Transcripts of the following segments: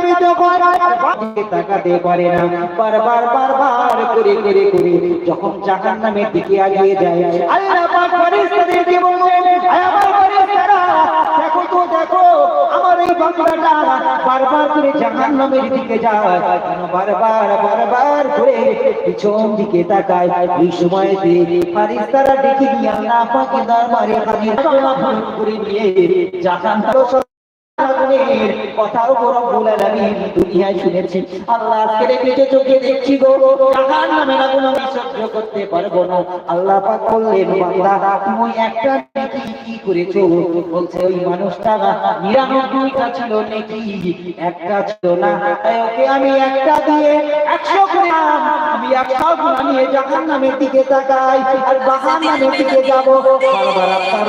প্লাবিত তাকাতে পারে না। বারবার বারবার করে করে করে যখন জাহান নামের দিকে এগিয়ে যায়, আল্লাহ পাক ফেরেশতাদেরকে বললেন আমার ফেরেশতারা, দেখো তো, দেখো, আমার এই বান্দাটা বারবার করে জাহান নামের দিকে যায়, কেন বারবার বারবার করে পিছন দিকে তাকায়? এই সময়তে ফারিস্তারা ডেকে নিয়ে আল্লাহ পাকের দরবারে হাজির করে নিয়ে জাহান আগুনের কথাও বড় রব্বুল আলামিন দুনিয়ায় শুনেছি আল্লাহ আজকে দেখেছে চোখে দেখছি গো। জাহান্নামের আগুন আমি সহ্য করতে পারব না। আল্লাহ পাক বললেন, বান্দা, তুমি একটা নেকি কি করেছ? বলছে, ওই মানুষটা নিরানব্বইটা ছিল নেকি। একটা ছিল না, তাই ওকে আমি একটা দিয়ে একশো করলাম আমি একশো গুণ নিয়ে জাহান্নামের দিকে তাকাই আর জাহান্নামের দিকে যাব। বারবার আপনার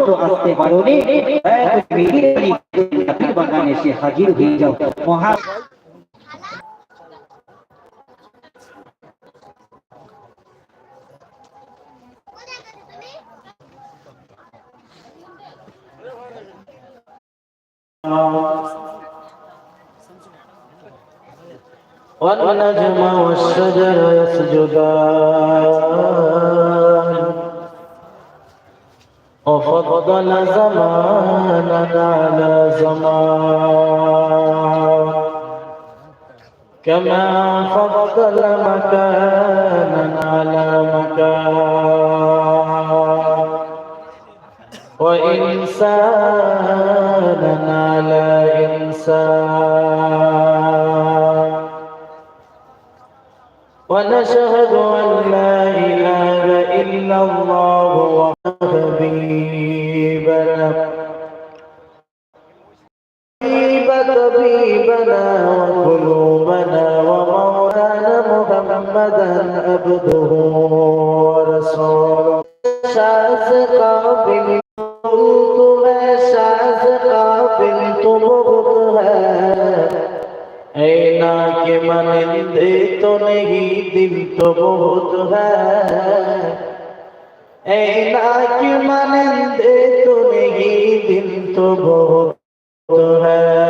Toto asdeparoni, berdiri di atap وفضل زمانا على زمان. كما فضل مكانا على مكان. وإنسانا على إنسان. ونشهد أن لا إله إلا الله. قلوبنا وقلوبنا ومولانا محمدا عبده ورسوله شاز قابل تم شاز قابل تم اے نا کے من دے تو نہیں دل تو بہت ہے اے نا کے من دے تو نہیں دل تو بہت ہے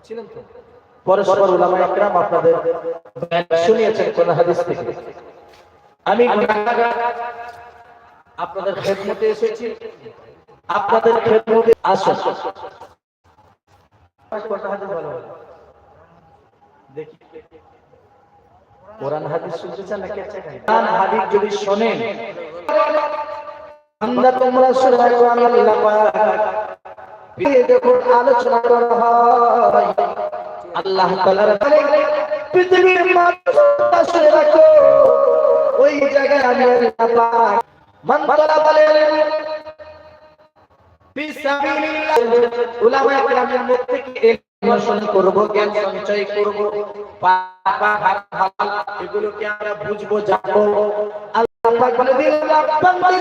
হচ্ছিলেন তো? পরস্পর উলামায়ে কেরাম আপনাদের শুনিয়েছেন কোন হাদিস থেকে। আমি আপনাদের খেদমতে এসেছি। আপনাদের খেদমতে আসুন। দেখি। কোরআন হাদিস শুনতে চান নাকি কোরআন হাদিস যদি শোনেন আমরা তোমরা কোরআন আল্লাহ পাক দেখুন আলোচনা করা হয়। আল্লাহ তাআলার পৃথিবীর মানুষ শুনে রাখো। ওই জায়গায় আমি আল্লাহ পাক মান তালাবাল উলামায়ে কেরামের মুখ থেকে অন্বেষণ করব, জ্ঞান সঞ্চয় করব। পাপ, হারাম, হালাল, এগুলোকে আমরা বুঝব, জানব। আল্লাহ বলে দিলেন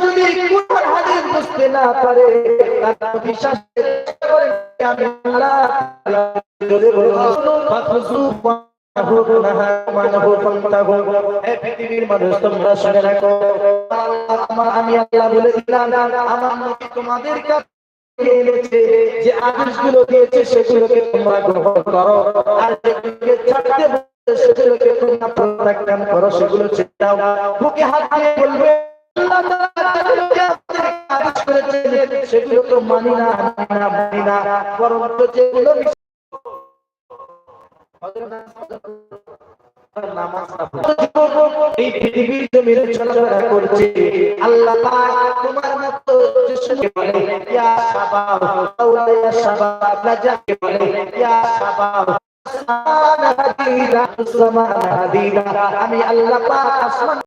যদি কোরআন, হাদিস বুঝতে না পারে বিশ্বাস করে আমি আল্লাহ দিয়েছে, সেগুলোকে তোমরা গ্রহণ করো, আর সেগুলোকে তোমরা প্রত্যাখ্যান করো, সেগুলো দাও বুকে হাত দিয়ে বলবে সেগুলো তো মানি না না, মানি না। বরঞ্চ যেগুলো এই পৃথিবীর জমিনে চলাফেরা করছে। আল্লাহ তোমার মতো যিশুকে বলে, ইয়া শাবাব ইয়া শাবাব নাজাকে বলে, ইয়া শাবাব আমি আল্লাহ আসমান